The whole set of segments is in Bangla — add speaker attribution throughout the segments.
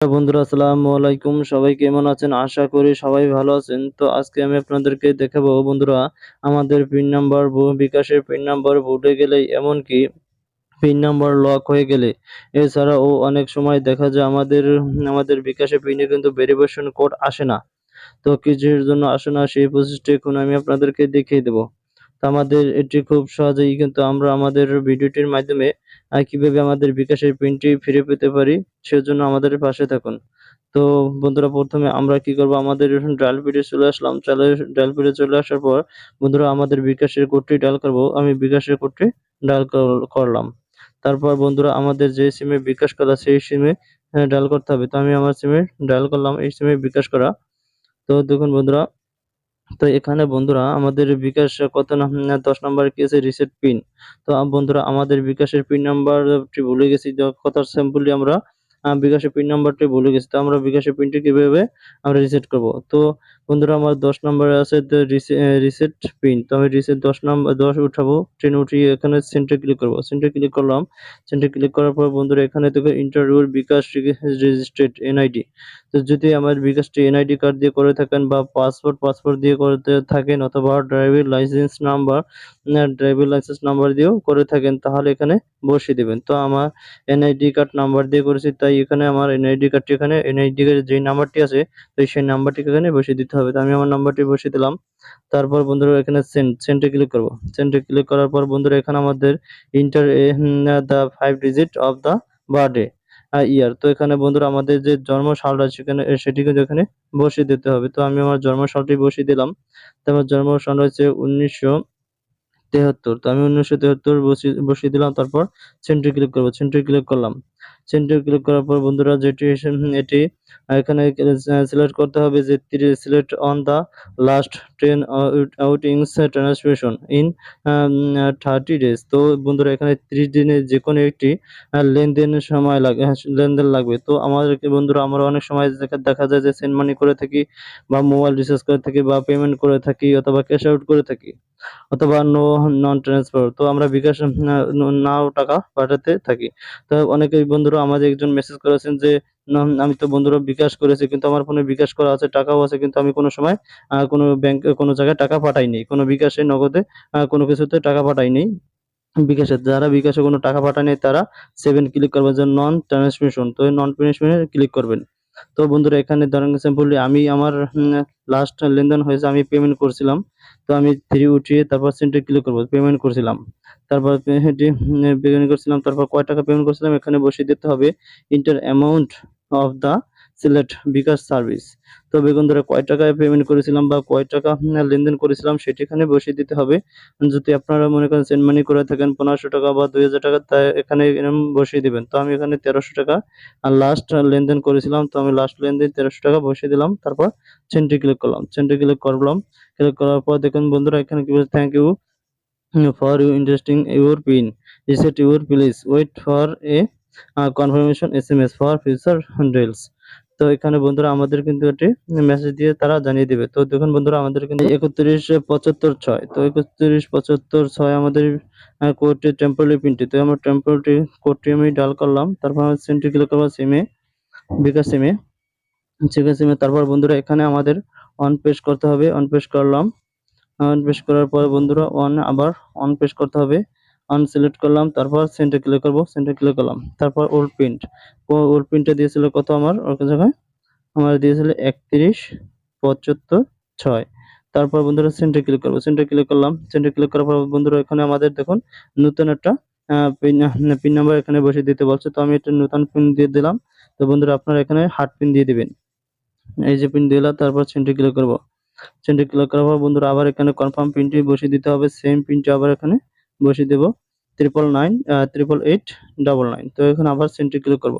Speaker 1: বন্ধুরা, আসসালামু আলাইকুম। সবাই কেমন আছেন? আশা করি সবাই ভালো আছেন। তো আজকে আমি আপনাদেরকে দেখাবো বন্ধুরা, আমাদের পিন নাম্বার বিকাশের পিন নাম্বার ভুলে গেলে এমনকি পিন নাম্বার লক হয়ে গেলে। এছাড়াও অনেক সময় দেখা যায় আমাদের আমাদের বিকাশের পিনে কিন্তু ভেরিফিকেশন কোড আসে না। তো কিছুর জন্য আসে না, সেই প্রসেসটি এখন আমি আপনাদেরকে দেখিয়ে দেবো। তো আমাদের এটি খুব সহজেই কিন্তু আমরা আমাদের ভিডিওটির মাধ্যমে কীভাবে আমাদের বিকাশের পিনটি ফিরে পেতে পারি সেজন্য আমাদের পাশে থাকুন। তো বন্ধুরা, প্রথমে আমরা কি করব? আমাদের ডায়াল পিডে চলে আসলাম। চলে, ডায়াল পিডে চলে আসার পর বন্ধুরা, আমাদের বিকাশের কোডটি ডায়াল করব। আমি বিকাশের কোডটি ডায়াল করলাম। তারপর বন্ধুরা, আমাদের যে সিমে বিকাশ করা, সেই সিমে ডায়াল করতে হবে। তো আমি আমার সিমে ডায়াল করলাম। এই সিমে বিকাশ করা। তো দেখুন বন্ধুরা তো এখানে বন্ধুরা আমাদের বিকাশ কত দশ নাম্বার কি আছে? রিসেট পিন তো বন্ধুরা আমাদের বিকাশের পিন নাম্বারটি ভুলে গেছি কত সিম্পলি আমরা বিকাশের পিন নাম্বারটি ভুলে গেছি। তো আমরা বিকাশের পিনটি কীভাবে আমরা রিসেট করব? তো বন্ধুরা আমার দশ নাম্বারে আছে রিসেট পিন তো আমি রিসেট দশ নাম্বার দশ উঠাবো ট্রেন উঠিয়ে এখানে সেন্টার ক্লিক করব। সেন্টার ক্লিক করলাম সেন্টার ক্লিক করার পর বন্ধুরা এখানে দেখো ইন্টারভিউর বিকাশ রেজিস্ট্রেড এনআইডি তো যদি আমার বিকাশটি এনআইডি কার্ড দিয়ে করে থাকেন বা পাসপোর্ট পাসপোর্ট দিয়ে করতে থাকেন অথবা driving licence number driving licence number দিয়েও করে থাকেন, তাহলে এখানে বসিয়ে দেবেন। তো আমার এনআইডি কার্ড নাম্বার দিয়ে করেছি, তাই এখানে আমার এনআইডি কার্ডটি এখানে, এনআইডি কার্ডের যে নাম্বারটি আছে, তো সেই নাম্বারটিকে এখানে বসিয়ে দিতে হবে। তো আমি আমার নাম্বারটি বসিয়ে দিলাম। তারপর বন্ধুরা এখানে সেন্ড সেন্টে ক্লিক করব। সেন্টে ক্লিক করার পর বন্ধুরা এখানে আমাদের enter the five digit of the birthday. Year তো এখানে বন্ধুরা আমাদের যে জন্ম সালটা সেখানে সেটি কিন্তু এখানে বসিয়ে দিতে হবে। তো আমি আমার জন্ম সালটি বসিয়ে দিলাম। তো আমার জন্ম সাল হচ্ছে উনিশশো তেহাত্তর। তো আমি উনিশশো তেহাত্তর বসিয়ে দিলাম, তারপর সেন্ট্রি ক্লিক করব। সেন্ট্রি ক্লিক করলাম। সেন্টার ক্লিক করার পর বন্ধুরা যেটি এটি এখানে সিলেক্ট করতে হবে যে select on the last train outings transmission in thirty days তো বন্ধুরা এখানে ত্রিশ দিনে যে কোনো একটি আহ, লেনদেনের সময় লাগে হ্যাঁ, লেনদেন লাগবে। তো আমাদেরকে বন্ধুরা আমরা অনেক সময় দেখা- যায় যে সেন্ড মানি করে থাকি বা মোবাইল রিচার্জ করে থাকি বা পেমেন্ট করে থাকি অথবা ক্যাশ আউট করে থাকি অথবা নো নন ট্রান্সফার তো আমরা বিকাশ নাও টাকা পাঠাতে থাকি। তো অনেকেই বন্ধুরা আমাদের একজন মেসেজ করেছেন যে আমি তো বন্ধুরা বিকাশ করেছি, কিন্তু আমার ফোনে বিকাশ করা আছে, টাকাও আছে, কিন্তু আমি কোনো সময় কোনো ব্যাংক কোনো জায়গায় টাকা পাঠাইনি। কোনো বিকাশে, নগদে কোনো কিছুতে টাকা পাঠাইনি। বিকাশে, যারা বিকাশে কোনো টাকা পাঠায়নি, তারা সেভেন ক্লিক করবেন যে নন ট্রান্সমিশন তো নন ট্রান্সমিশনে ক্লিক করবেন। তো বন্ধুরা, এখানে ধরেন সিম্পলি আমি আমার লাস্ট লেনদেন হয়েছে, আমি পেমেন্ট করছিলাম। তো আমি থ্রি উঠিয়ে তারপর সেন্টার ক্লিক করব পেমেন্ট করছিলাম। তারপর পেমেন্ট করছিলাম, তারপর কয় টাকা পেমেন্ট করছিলাম, এখানে বসিয়ে দিতে হবে। Enter amount of the select bKash service. তো বন্ধুরা কয় টাকায় পেমেন্ট করেছিলাম বা কয় টাকা লেনদেন করেছিলাম সেটি এখানে বসিয়ে দিতে হবে। যদি আপনারা মনে করেন সেন্ড মানি করে থাকেন পনেরোশো টাকা বা দুই হাজার টাকা তা এখানে বসিয়ে দিবেন। তো আমি এখানে তেরোশো টাকা লাস্ট লেনদেন করেছিলাম, তো আমি লাস্ট লেনদেন তেরোশো টাকা বসিয়ে দিলাম। তারপর সেন্টে ক্লিক করলাম। সেন্টে ক্লিক করলাম। ক্লিক করার পর দেখুন বন্ধুরা, এখানে কি বলছে thank you for you interesting your pin reset your please wait for a confirmation S M S for future deals তো এখানে বন্ধুরা আমাদের কিন্তু এটি মেসেজ দিয়ে তারা জানিয়ে দিবে। তো দেখুন বন্ধুরা, আমাদের কিন্তু একত্রিশ পঁচাত্তর ছয়, তো একত্রিশ পঁচাত্তর ছয় আমাদের কোডটি টেম্পোরারি পিনটি তো আমার টেম্পোরারি কোডটি আমি ডাল করলাম, তারপর আমার সিমটি ক্লিক করব সিমে বিকাশ সিমে বিকাশ সিমে তারপর বন্ধুরা, এখানে আমাদের অন পেশ করতে হবে অন পেশ করলাম। অন পেশ করার পর বন্ধুরা অন আবার অন পেশ করতে হবে। অন সিলেক্ট করলাম, তারপর সেন্টার ক্লিক করব সেন্টার ক্লিক করলাম, তারপর ওল্ড প্রিন্ট ওল্ড প্রিন্টটা দিয়েছিল কত আমার? ওর জায়গায়? আমার দিয়েছিল একত্রিশ, পঁচাত্তর, ছয়। তারপর বন্ধুরা সেন্টার ক্লিক করব সেন্টার ক্লিক করলাম। সেন্টার ক্লিক করার পর বন্ধুরা এখানে আমাদের দেখুন নতুন একটা পিন পিন নাম্বার এখানে বসে দিতে বলছে। তো আমি একটা নতুন পিন দিয়ে দিলাম। তো বন্ধুরা আপনারা এখানে হার্ট পিন দিয়ে দিবেন। এই যে পিন দিলাম, তারপর সেন্টার ক্লিক করব। সেন্টার ক্লিক করার পর বন্ধুরা আবার এখানে কনফার্ম পিনটি বসিয়ে দিতে হবে। সেম পিনটি আবার এখানে বসিয়ে দেব। Triple nine triple eight double nine তো এখন আবার সেন্ট্রি ক্লিক করব।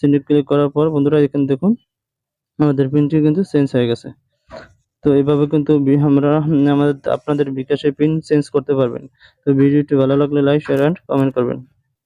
Speaker 1: সেন্ট্রি ক্লিক করার পর বন্ধুরা এখানে দেখুন, আমাদের পিনটি কিন্তু চেঞ্জ হয়ে গেছে। তো এইভাবে কিন্তু আমরা, আমাদের আপনাদের বিকাশের পিন চেঞ্জ করতে পারবেন। তো ভিডিওটি ভালো লাগলে লাইক শেয়ার অ্যান্ড কমেন্ট করবেন।